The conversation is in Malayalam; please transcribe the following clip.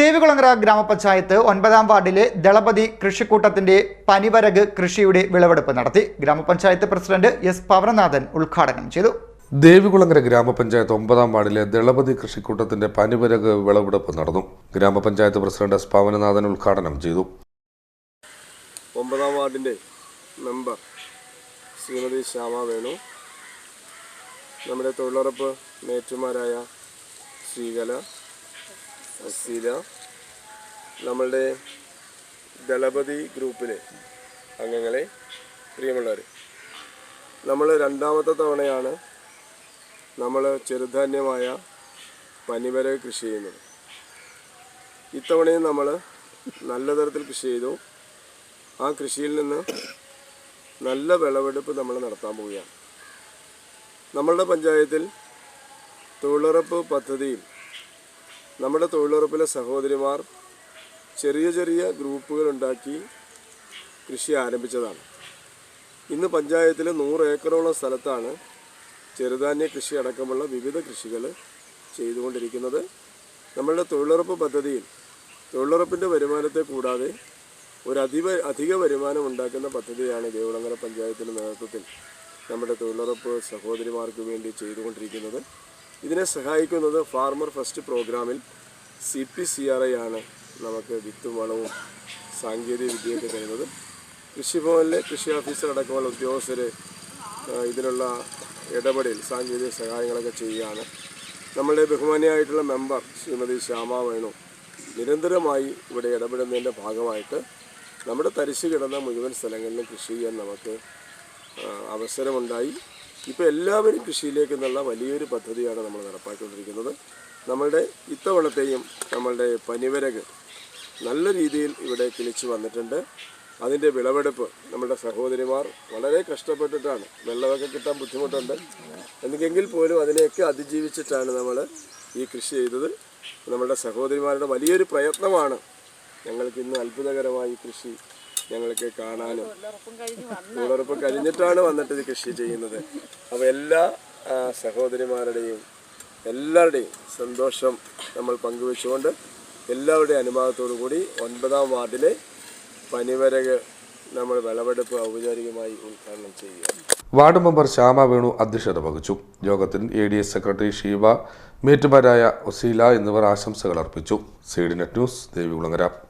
ദേവികുളങ്ങര ഗ്രാമപഞ്ചായത്ത് ഒൻപതാം വാർഡിലെ ദളപതി കൃഷിക്കൂട്ടത്തിന്റെ പനിവരക് കൃഷിയുടെ വിളവെടുപ്പ് നടത്തി ഗ്രാമപഞ്ചായത്ത് പ്രസിഡന്റ് എസ് പവനനാഥൻ ഉദ്ഘാടനം ചെയ്തു. ദേവികുളങ്ങര ഗ്രാമപഞ്ചായത്ത് ഒമ്പതാം വാർഡിലെ ദളപതി കൃഷിക്കൂട്ടത്തിന്റെ പനിവരക് വിളവെടുപ്പ് നടന്നു. ഗ്രാമപഞ്ചായത്ത് പ്രസിഡന്റ് എസ് പവനനാഥൻ ഉദ്ഘാടനം ചെയ്തു. ഒമ്പതാം വാർഡിന്റെ മെമ്പർ ശ്രീമതി ശ്യാമ വേണു നമ്മുടെ തൊഴിലുറപ്പ് മേറ്റുമാരായ ശ്രീകല അസീല നമ്മളുടെ ദളപതി ഗ്രൂപ്പിലെ അംഗങ്ങളെ പ്രിയമുള്ളവർ നമ്മൾ രണ്ടാമത്തെ തവണയാണ് നമ്മൾ ചെറുധാന്യമായ പനിവര കൃഷി ചെയ്യുന്നത്. ഇത്തവണയും നമ്മൾ നല്ല തരത്തിൽ കൃഷി ചെയ്തു. ആ കൃഷിയിൽ നിന്ന് നല്ല വിളവെടുപ്പ് നമ്മൾ നടത്താൻ പോവുകയാണ്. നമ്മളുടെ പഞ്ചായത്തിൽ തൊഴിലുറപ്പ് പദ്ധതിയിൽ നമ്മുടെ തൊഴിലുറപ്പിലെ സഹോദരിമാർ ചെറിയ ചെറിയ ഗ്രൂപ്പുകൾ ഉണ്ടാക്കി കൃഷി ആരംഭിച്ചതാണ്. ഇന്ന് പഞ്ചായത്തിൽ നൂറ് ഏക്കറോളം സ്ഥലത്താണ് ചെറുധാന്യ കൃഷി അടക്കമുള്ള വിവിധ കൃഷികൾ ചെയ്തുകൊണ്ടിരിക്കുന്നത്. നമ്മളുടെ തൊഴിലുറപ്പ് പദ്ധതിയിൽ തൊഴിലുറപ്പിന്റെ വരുമാനത്തെ കൂടാതെ ഒരു അധിക അധിക വരുമാനം ഉണ്ടാക്കുന്ന പദ്ധതിയാണ് ദേവുളങ്ങര പഞ്ചായത്തിന്റെ നേതൃത്വത്തിൽ നമ്മുടെ തൊഴിലുറപ്പ് സഹോദരിമാർക്ക് വേണ്ടി ചെയ്തുകൊണ്ടിരിക്കുന്നത്. ഇതിനെ സഹായിക്കുന്നത് ഫാർമർ ഫസ്റ്റ് പ്രോഗ്രാമിൽ C P C R I ആണ് നമുക്ക് വിത്തും വളവും സാങ്കേതിക വിദ്യയൊക്കെ തരുന്നത്. കൃഷിഭവനിലെ കൃഷി ഓഫീസർ അടക്കമുള്ള ഉദ്യോഗസ്ഥർ ഇതിനുള്ള ഇടപെടൽ സാങ്കേതിക സഹായങ്ങളൊക്കെ ചെയ്യുകയാണ്. നമ്മളുടെ ബഹുമാനിയായിട്ടുള്ള മെമ്പർ ശ്രീമതി ശ്യാമ വേണു നിരന്തരമായി ഇവിടെ ഇടപെടുന്നതിന്റെ ഭാഗമായിട്ട് നമ്മുടെ തരിശു കിടന്ന മുഴുവൻ സ്ഥലങ്ങളിലും കൃഷി ചെയ്യാൻ നമുക്ക് അവസരമുണ്ടായി. ഇപ്പോൾ എല്ലാവരും കൃഷിയിലേക്ക് എന്നുള്ള വലിയൊരു പദ്ധതിയാണ് നമ്മൾ നടപ്പാക്കിക്കൊണ്ടിരിക്കുന്നത്. നമ്മളുടെ ഇത്തവണത്തെയും നമ്മളുടെ പനിവരക് നല്ല രീതിയിൽ ഇവിടെ കിളിച്ചു വന്നിട്ടുണ്ട്. അതിന്റെ വിളവെടുപ്പ് നമ്മുടെ സഹോദരിമാർ വളരെ കഷ്ടപ്പെട്ടിട്ടാണ്. വെള്ളമൊക്കെ കിട്ടാൻ ബുദ്ധിമുട്ടുണ്ട്. എന്നെങ്കിൽ പോലും അതിനെയൊക്കെ അതിജീവിച്ചിട്ടാണ് നമ്മൾ ഈ കൃഷി ചെയ്തത്. നമ്മുടെ സഹോദരിമാരുടെ വലിയൊരു പ്രയത്നമാണ് ഞങ്ങൾക്ക് ഇന്ന് അത്ഭുതകരമായി കൃഷി ഞങ്ങൾക്ക് കാണാനും തൊഴിലുറപ്പ് കഴിഞ്ഞിട്ടാണ് വന്നിട്ട് ഇത് കൃഷി ചെയ്യുന്നത്. അപ്പോൾ എല്ലാ സഹോദരിമാരുടെയും എല്ലാവരുടെയും സന്തോഷം നമ്മൾ പങ്കുവെച്ചുകൊണ്ട് എല്ലാവരുടെയും അനുഭവത്തോടു കൂടി ഒൻപതാം വാർഡിലെ പനിവരക് നമ്മൾ വിളവെടുപ്പ് ഔപചാരികമായി ഉദ്ഘാടനം ചെയ്യുക. വാർഡ് മെമ്പർ ശ്യാമ വേണു അധ്യക്ഷത വഹിച്ചു. യോഗത്തിൽ A D S secretary Sheeba മേറ്റുമാരായ Oseela എന്നിവർ ആശംസകൾ അർപ്പിച്ചു. Seed net news Devikulangara